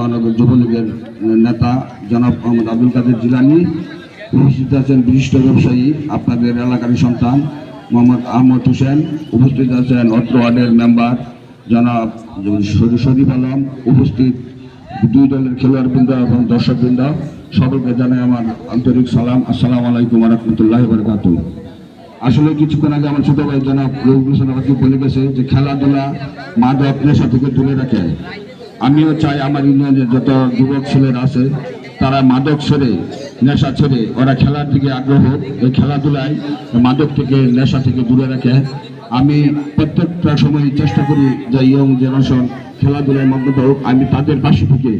মহানগর যুবলীগের নেতা জনাব মোহাম্মদ আব্দুল কাদের জিলানি, উপস্থিত আছেন বিশিষ্ট ব্যবসায়ী, আপনাদের এলাকারই সন্তান, মোহাম্মদ আহমদ হোসেন, উপস্থিত আছেন অত্র ওয়ার্ডের মেম্বার, জনাব শরী- শরীফ আলম, উপস্থিত দুই দলের খেলোয়াড়বৃন্দ এবং দর্শকবৃন্দ সকলকে জানাই আমার আন্তরিক সালাম, আসসালামু আলাইকুম রহমতুল্লাহ বরকাত আসলে কিছুক্ষণ আগে আমার ছোট ভাই জনাব হোসেন বলে গেছে যে খেলাধুলা মাদক নেশা থেকে দূরে রাখে। আমিও চাই আমার ইউনিয়নের যত যুবক ছেলেরা আছে, তারা মাদক ছেড়ে, নেশা ছেড়ে, ওরা খেলার দিকে আগ্রহ এই খেলাধুলায় মাদক থেকে, নেশা থেকে দূরে রাখে। আমি প্রত্যেকটা সময় চেষ্টা করি যে ইয়ং জেনারেশন খেলাধুলার মগ্ন হোক, আমি তাদের পাশে থেকে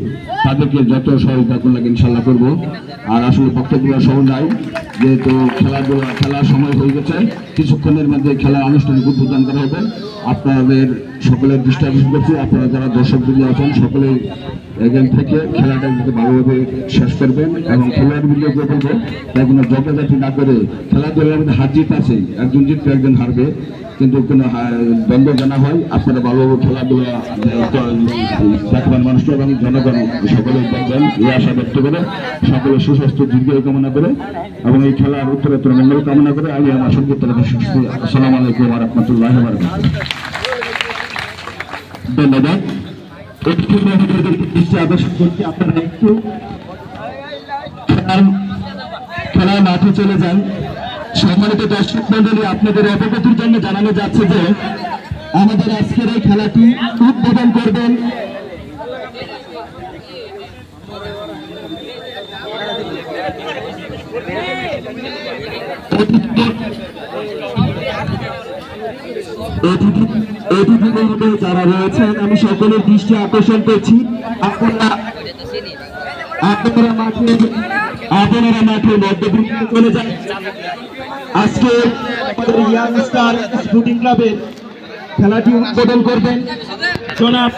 তাদেরকে যত সহযোগিতা করলে ইনশাল্লাহ করব। আর আসলে বক্তব্য নাই যেহেতু খেলাধুলা, খেলার সময় হয়ে গেছে, কিছুক্ষণের মধ্যে খেলার আনুষ্ঠানিক উদ্বোধন করা হবে। আপনাদের সকলের দৃষ্টি আকর্ষণ করছি, আপনারা যারা দর্শক যদি আছেন, সকলেই এখান থেকে খেলাটা যাতে ভালোভাবে শেষ করবেন এবং খেলোয়াড় বিলিয়ে বলব তাই কোনো জগাজাটি না করে খেলাধুলার মধ্যে হার জিত আছে, একজন জিতবে একজন হারবে। কিন্তু কোনো দ্বন্দ্ব জানা হয়, আপনারা ভালোভাবে খেলাধুলা দেখবেন মানুষকে এবং জনগণ সকলে দেখবেন এই আশা ব্যক্ত করে সকলে সুস্বাস্থ্য, দীর্ঘ কামনা করে এবং এই খেলার উত্তরোত্তর মঙ্গল কামনা করে আমি আমার সংক্ষিপ্ত আসসালামু আলাইকুম রহমতুল্লাহ ধন্যবাদ। দৃষ্টি আকর্ষণ খেলার মাঠে চলে যান। সম্মানিত দর্শক মন্ডলী আপনাদের অবগতির জন্য জানানো যাচ্ছে যে আমাদের আজকের এই খেলাটি উদ্বোধন করবেন অতিথি অতিথিবৃন্দ যারা রয়েছেন, আমি সকলের দৃষ্টি আকর্ষণ করছি। আপনারা আপনারা মাঠে আপনারা মাঠে মধ্যবিন্দু চলে যান। আজকে ইয়াং স্টার স্পোর্টিং ক্লাবের খেলাটি উদ্বোধন করবেন। জনাব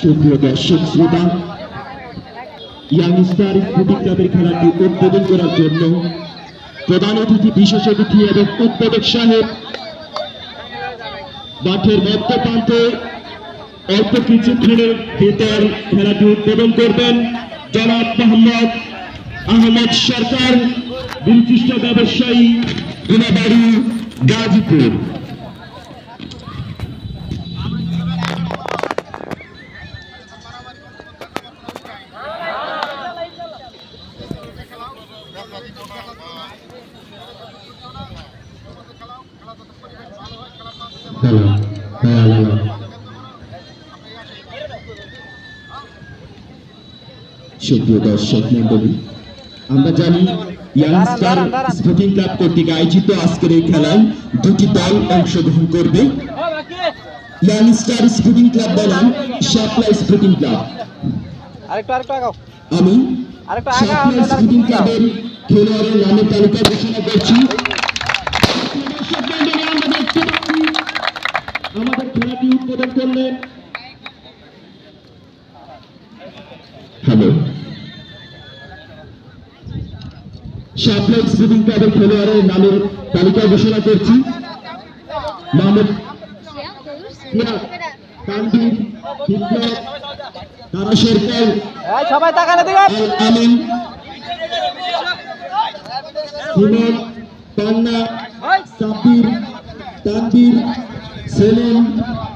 সুপ্রিয় দর্শক, শ্রোতা, ইয়াং স্টার স্পোর্টিং ক্লাবের খেলাটি উদ্বোধন করার জন্য প্রধান অতিথি, বিশেষ অতিথি এবং উদ্বোধক সাহেব মাঠের মধ্য প্রান্তে অল্প কিছুক্ষণের ভিতর খেলাটি উদ্বোধন করবেন জনাব মোহাম্মদ আহমদ সরকার, বিশিষ্ট ব্যবসায়ী গুনাবাড়ি গাজীপুর। হ্যালো সুপ্রিয় দর্শক মন্ডলী আমরা জানি ইয়াংস্টার স্পোর্টিং ক্লাব কর্তৃক আয়োজিত আজকের এই খেলায় দুটি দল অংশগ্রহণ করবে। ইয়াংস্টার স্পোর্টিং ক্লাব বনাম শাপলা স্পোর্টিং ক্লাব আমি শাপলা স্পোর্টিং ক্লাবের খেলোয়াড়ের নামের তালিকা ঘোষণা করছি দর্শক মণ্ডলী, আমরা দেখতে পাচ্ছি আমাদের খেলাটি উদ্বোধন করলেন হ্যালো। শাপলা স্পোর্টিং ক্লাবের খেলোয়াড়ের নামের তালিকা ঘোষণা করছি। মোহাম্মদ তারা সরকার সবাই তাকালে আমিন হিমেল পান্না সাব্বির তানবীর সেলিম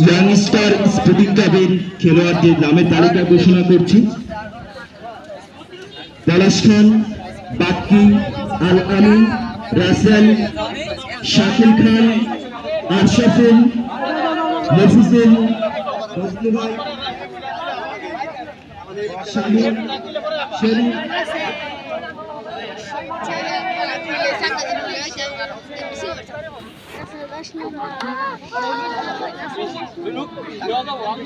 ইয়াংস্টার স্পোর্টিং ক্লাবের খেলোয়াড়দের নামের তালিকা ঘোষণা করছি পলাশ খান বাক্কি আল আমিন রাসেল শাকিল খান আশরাফুল মফিজুল শরীফ Look, you are the one.